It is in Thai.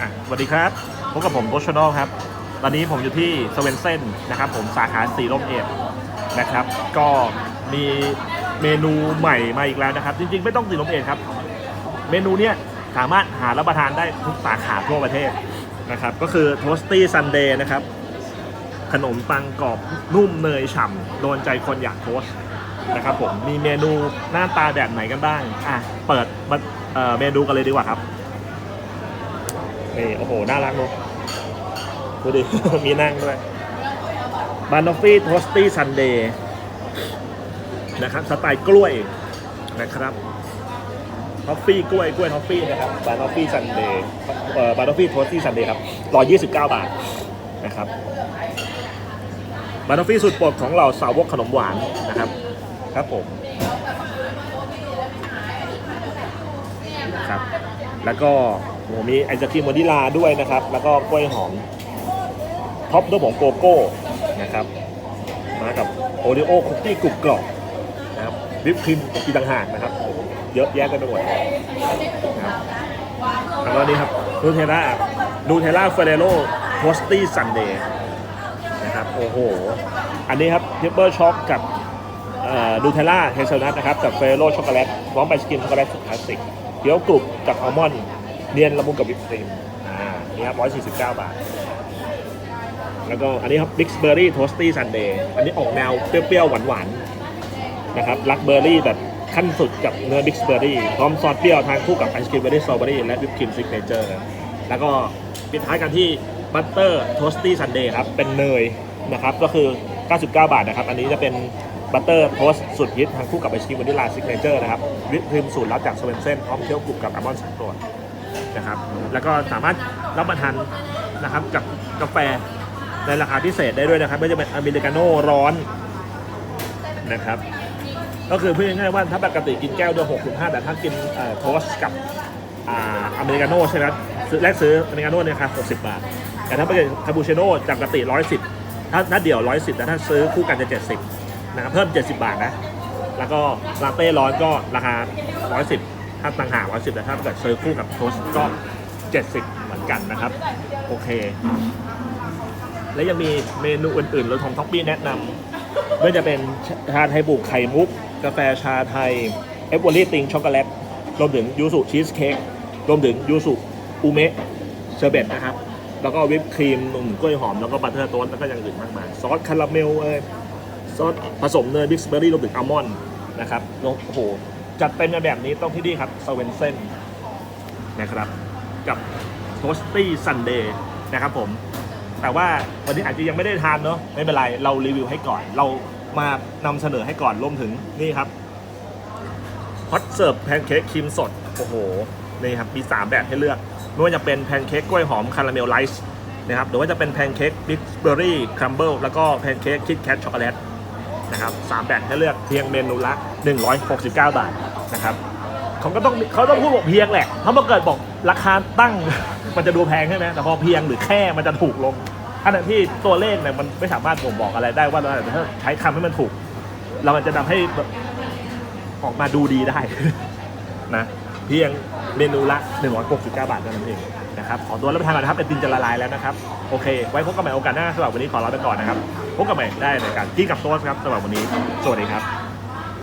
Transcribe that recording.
อะสวัสดีครับพบกับผมโบชโนลครับ ตอนนี้ผมอยู่ที่สเวนเซนนะครับผมสาขาสีลมเอ็ดนะครับ ก็มีเมนูใหม่มาอีกแล้วนะครับ จริงๆ ไม่ต้องสีลมเอ็ดครับ เมนูเนี้ยสามารถหารับประทานได้ทุกสาขาทั่วประเทศนะครับ ก็คือโทสตี้ซันเดย์นะครับ ขนมปังกรอบนุ่มเนยฉ่ำโดนใจคนอยากโทสต์นะครับผมมีเมนูหน้าตาแบบไหนกันบ้างอะเปิดเเมนูกันเลยดีกว่าครับ นี่โอ้โห น่ารักเนอะดูดิ มีนั่งด้วยบานอฟฟี่โทสตี้ซันเดย์นะครับสไตล์กล้วยนะครับทอฟฟี่กล้วยกล้วยทอฟฟี่นะครับบานอฟฟี่ซันเดย์เอ่อบานอฟฟี่โทสตี้ซันเดย์ครับ129บาทนะครับบานอฟฟี่สุดโปรดของเราสาวกขนมหวานนะครับครับผมครับแล้วก็ โหมีไอศครีมวานิลาด้วยนะครับ แล้วก็กล้วยหอมท็อปด้วยผงโกโก้นะครับ มากับโอริโอคุกกี้กรุบกรอบนะครับวิปครีมอีกต่างหากนะครับโอ้โหเยอะแยะกันไปหมดนะครับแล้วก็นี่ครับนูเทล่านูเทล่าเฟเรโรโทสตี้ซันเดย์นะครับโอ้โห อันนี้ครับทิปเปอร์ช็อกกับดูเทล่าเฮเซลนัทนะครับ กับเฟรโรช็อกโกแลตพร้อมไอศกรีมช็อกโกแลตสุดคลาสสิกเกี๊ยวกรุบกับอัลมอนด์ เนียนละมุนกับวิปครีมอ่านี่ครับ 149 บาท แล้วก็อันนี้ครับบิ๊กเบอร์รี่โทสตี้ซันเดย์อันนี้ออกแนวเปรี้ยวๆ หวานๆ นะครับลักเบอร์รี่แบบขั้นสุดกับเนื้อบิ๊กเบอร์รี่พร้อมซอสเปรี้ยวทานคู่กับไอศกรีมเบอร์รี่สตรอเบอร์รี่และวิปครีมซิกเนเจอร์แล้วก็ปิดท้ายกันที่บัตเตอร์โทสตี้ซันเดย์ครับ เป็นเนยนะครับ ก็คือ 99 บาทนะครับ อันนี้จะเป็นบัตเตอร์โทสสุดฮิตทานคู่กับไอศกรีมวานิลาซิกเนเจอร์นะครับวิปครีมสูตรลับจากสเวนเซนพร้อมเคี่ยวกรุบกับอัลมอนด์สองตัว นะครับ แล้วก็สามารถรับประทานนะครับกับกาแฟในราคาพิเศษได้ด้วยนะครับไม่ว่าจะเป็นอเมริกาโน่ร้อนนะครับ ก็คือพูดง่ายๆว่าถ้าปกติกินแก้วเดียว6.5แต่ถ้ากินเอ่อโทสกับอเมริกาโน่ใช่ไหมครับซื้อแรกซื้ออเมริกาโน่เนี่ยครับ60บาท แต่ถ้าเป็นคาปูชิโน่จากปกติ110ถ้าถ้าเดี่ยว110แต่ถ้าซื้อคู่กันจะ70นะครับเพิ่ม70บาทนะ แล้วก็ลาเต้ร้อนก็ราคา110 ถ้าต่างหาก110แต่ถ้าเกิดซื้อคู่กับโทสต์ก็70เหมือนกันนะครับ โอเค และยังมีเมนูอื่นๆรสของท็อปปี้แนะนำไม่ว่าจะเป็นชาไทยบุกไข่มุก กาแฟชาไทยเอฟเวอรี่ติงช็อกโกแลตรวมถึงยูสุชีสเค้กรวมถึงยูสุอูเมะเชอร์เบตนะครับ แล้วก็วิปครีมนมกล้วยหอม แล้วก็บัตเตอร์โต๊สแล้วก็อย่างอื่นมากมาย ซอสคาราเมลเอยซอสผสมเนยบิ๊กเบอร์รี่รวมถึงอัลมอนด์นะครับโอ้โห จัดเต็มในแบบนี้ต้องที่นี่ครับสเวนเซนนะครับกับโทสตี้ซันเดย์นะครับผม แต่ว่าวันนี้อาจจะยังไม่ได้ทานเนาะไม่เป็นไร เรารีวิวให้ก่อน เรามานำเสนอให้ก่อนรวมถึงนี่ครับฮอตเสิร์ฟแพนเค้กครีมสด โอ้โห นี่ครับ มี 3 แบบให้เลือกไม่ว่าจะเป็นแพนเค้กกล้วยหอมคาราเมลไลซ์นะครับหรือว่าจะเป็นแพนเค้กบิ๊กเบอร์รี่ครัมเบิลแล้วก็แพนเค้กคิดแคทช็อกโกแลตนะครับสามแบบให้เลือกเพียงเมนูละ 169 บาท นะครับเขาก็ต้องเขาต้องพูดบอกเพียงแหละเพราะเมื่อเกิดบอกราคาตั้ง มันจะดูแพงใช่ไหมแต่พอเพียงหรือแค่มันจะถูกลงขณะที่ตัวเลขเนี่ยมันไม่สามารถบ่งบอกอะไรได้ว่าเราถ้าใช้คำให้มันถูก เรามันจะทำให้ออกมาดูดีได้นะเพียงเมนูละ169บาทเท่านั้นเองนะครับขอตัวรับประทานก่อนนะครับไอติมจะละลายแล้วนะครับ โอเค ไว้พบกันใหม่โอกาสหน้าสำหรับวันนี้ขอลาไปก่อนนะครับ พบกันใหม่ได้ในการกินกับโต๊สครับสำหรับวันนี้ สวัสดีครับ